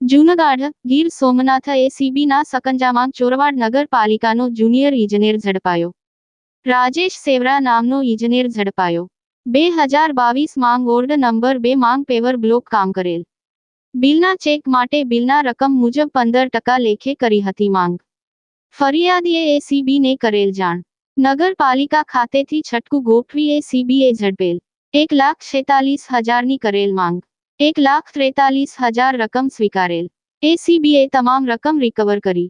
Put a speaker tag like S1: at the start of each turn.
S1: જૂનગાઢ, ગીર સોમનાથ એસીબીના સકંજામાં ચોરવાડ નગરપાલિકાનો જુનિયર ઇજનેર ઝડપાયો. રાજેશ સેવરા નામનો ઇજનેર ઝડપાયો. બે હજાર બાવીસ માંગ ઓર્ડ નંબર બે માંગ પેવર બ્લોક કામ કરેલ. બિલના ચેક માટે બિલના રકમ મુજબ પંદર ટકા લેખે કરી હતી માંગ. ફરિયાદીએ એસીબીને કરેલ જાણ. નગરપાલિકા ખાતેથી છટકું ગોઠવી એસીબીએ ઝડપેલ. એક લાખ છેતાલીસ હજારની કરેલ માંગ. એક લાખ ત્રેતાલીસ હજાર રકમ સ્વીકારેલ. એસીબીએ તમામ રકમ રિકવર કરી.